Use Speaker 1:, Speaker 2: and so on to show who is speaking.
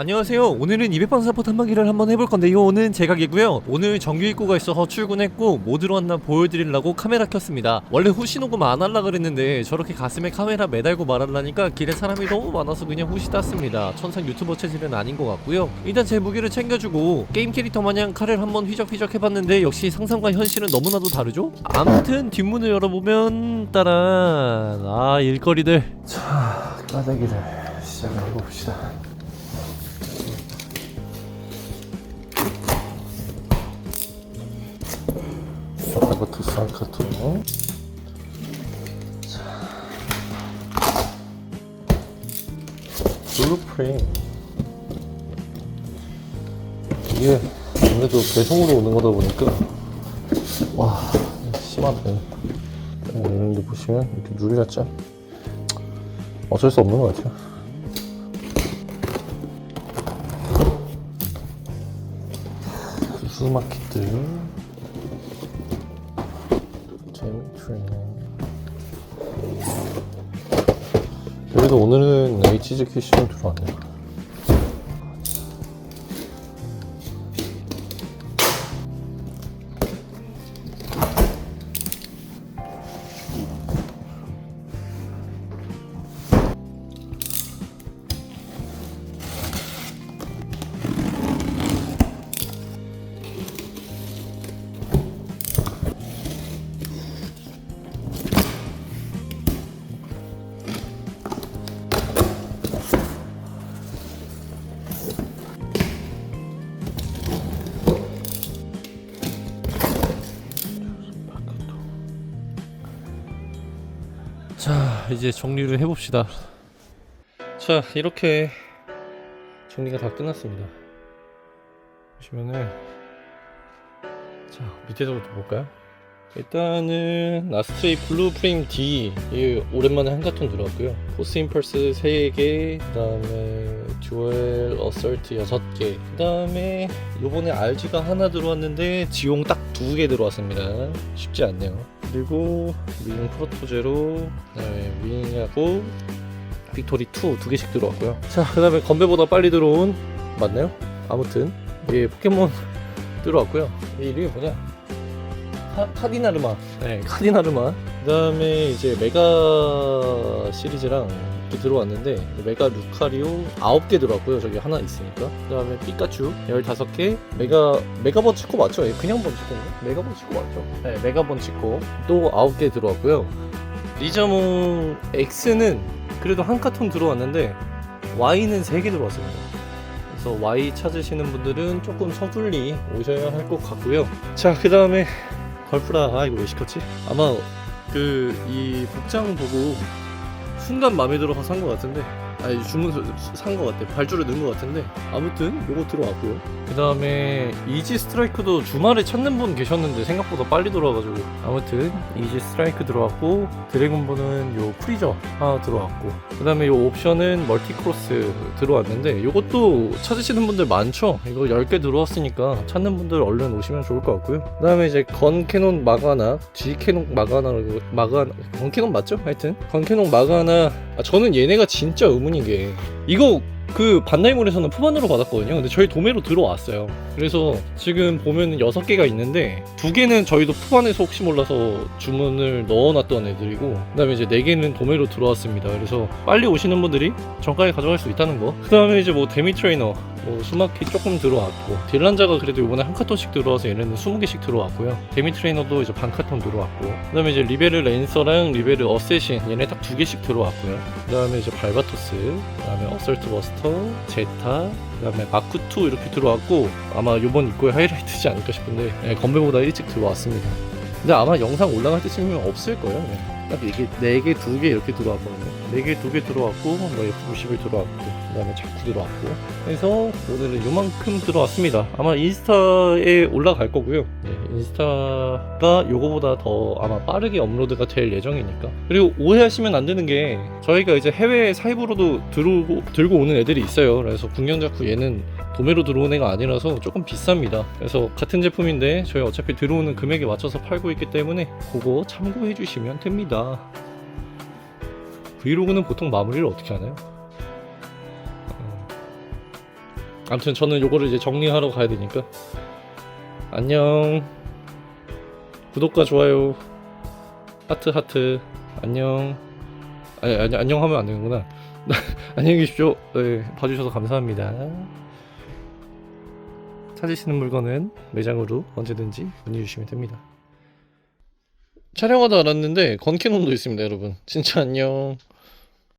Speaker 1: 안녕하세요. 오늘은 200번 사포 탐방기를 한번 해볼 건데 요. 오늘 제 가게고요. 오늘 정규 입구가 있어서 출근했고 뭐 들어왔나 보여드리려고 카메라 켰습니다. 원래 후시 녹음 안 할라 그랬는데 저렇게 가슴에 카메라 매달고 말하려니까 길에 사람이 너무 많아서 그냥 후시 땄습니다. 천상 유튜버 체질은 아닌 것 같고요. 일단 제 무기를 챙겨주고 게임 캐릭터 마냥 칼을 한번 휘적휘적 해봤는데 역시 상상과 현실은 너무나도 다르죠? 아무튼 뒷문을 열어보면 따란 아 일거리들
Speaker 2: 자, 까대기를 시작을 해봅시다. 이것도 쌍카토. 블루 프레임. 이게 아무래도 배송으로 오는 거다 보니까 와 심하네. 여기 보시면 이렇게 누리였죠? 어쩔 수 없는 것 같아요. 수마키들 트레이닝 그래도 오늘은 HG 캐시는 들어왔네요.
Speaker 1: 자 이제 정리를 해봅시다. 자 이렇게 정리가 다 끝났습니다. 보시면은 자 밑에서부터 볼까요? 일단은 아스트레이 블루 프레임 D 이 오랜만에 한카톤 들어왔고요. 포스 임펄스 3개 그 다음에 듀얼 어설트 6개 그 다음에 요번에 RG가 하나 들어왔는데 지용 딱 두 개 들어왔습니다. 쉽지 않네요 그리고 윙 프로토제로 그다음에 윙하고 빅토리 2 두 개씩 들어왔고요. 자, 그다음에 건배보다 빨리 들어온 맞나요? 아무튼 예 포켓몬 들어왔고요. 이 이름이 뭐냐? 카, 카디나르마. 네, 카디나르마. 그다음에 이제 메가 시리즈랑 이렇게 들어왔는데 메가 루카리오 9개 들어왔고요. 저기 하나 있으니까. 그다음에 피카츄 15개. 메가 메가 번 치코 맞죠? 예, 그냥 번치코인가? 메가 번 치코 맞죠? 네, 메가 번 치코 또 9개 들어왔고요. 리자몽 X는 그래도 한 카톤 들어왔는데 Y는 3개 들어왔습니다. 그래서 Y 찾으시는 분들은 조금 서둘리 오셔야 할 것 같고요. 자, 그 다음에 걸프라 아 이거 왜 시켰지? 아마 그 이 복장 보고 순간 마음에 들어서 산 것 같은데 아니 주문 산것 같아. 발주를 넣은 것 같은데. 아무튼 요거 들어왔고요. 그 다음에 이지 스트라이크도 주말에 찾는 분 계셨는데 생각보다 빨리 들어와가지고. 아무튼 이지 스트라이크 들어왔고 드래곤볼은 요 프리저 하나 들어왔고. 그 다음에 요 옵션은 멀티크로스 들어왔는데 요것도 찾으시는 분들 많죠? 이거 10개 들어왔으니까 찾는 분들 얼른 오시면 좋을 것 같고요. 그 다음에 이제 건 캐논 마가나 G 캐논 마가나라고 마가나 건 캐논 맞죠? 하여튼. 건 캐논 마가나 아, 저는 얘네가 진짜 의문 인게 이거 그 반다이몰에서는 푸반으로 받았거든요. 근데 저희 도매로 들어왔어요. 그래서 지금 보면 6개가 있는데 두 개는 저희도 푸반에서 혹시 몰라서 주문을 넣어놨던 애들이고 그다음에 이제 네 개는 도매로 들어왔습니다. 그래서 빨리 오시는 분들이 정가에 가져갈 수 있다는 거. 그다음에 이제 뭐 데미 트레이너 뭐 수마키 조금 들어왔고 딜란자가 그래도 이번에 한 카톤씩 들어와서 얘네는 20개씩 들어왔고요. 데미 트레이너도 이제 반 카톤 들어왔고 그다음에 이제 리베르 랜서랑 리베르 어세신 얘네 딱 두 개씩 들어왔고요. 그다음에 이제 발바토스, 그다음에 어설트 버스터, 제타, 그다음에 마크 2 이렇게 들어왔고 아마 이번 입구의 하이라이트지 않을까 싶은데 예, 건배보다 일찍 들어왔습니다. 근데 아마 영상 올라갈 때쯤이면 없을 거예요. 예. 딱 이게 4개, 2개 이렇게 들어왔거든요. 4개, 2개 들어왔고, 뭐 F91 들어왔고, 그 다음에 자쿠 들어왔고. 해서 오늘은 요만큼 들어왔습니다. 아마 인스타에 올라갈 거고요. 네, 인스타가 요거보다 더 아마 빠르게 업로드가 될 예정이니까. 그리고 오해하시면 안 되는 게 저희가 이제 해외 사입으로도 들고, 오는 애들이 있어요. 그래서 국경 자쿠 얘는 도매로 들어온 애가 아니라서 조금 비쌉니다. 그래서 같은 제품인데 저희 어차피 들어오는 금액에 맞춰서 팔고 있기 때문에 그거 참고해 주시면 됩니다. 브이로그는 보통 마무리를 어떻게 하나요? 어, 아무튼 저는 요거를 이제 정리하러 가야 되니까. 안녕. 구독과 좋아요. 하트 하트. 안녕. 아니, 아니 안녕 하면 안 되는구나. 안녕히 계십시오. 네, 봐주셔서 감사합니다 찾으시는 물건은 매장으로 언제든지 문의 주시면 됩니다. 촬영하다 알았는데 건캐논도 있습니다 여러분. 진짜 안녕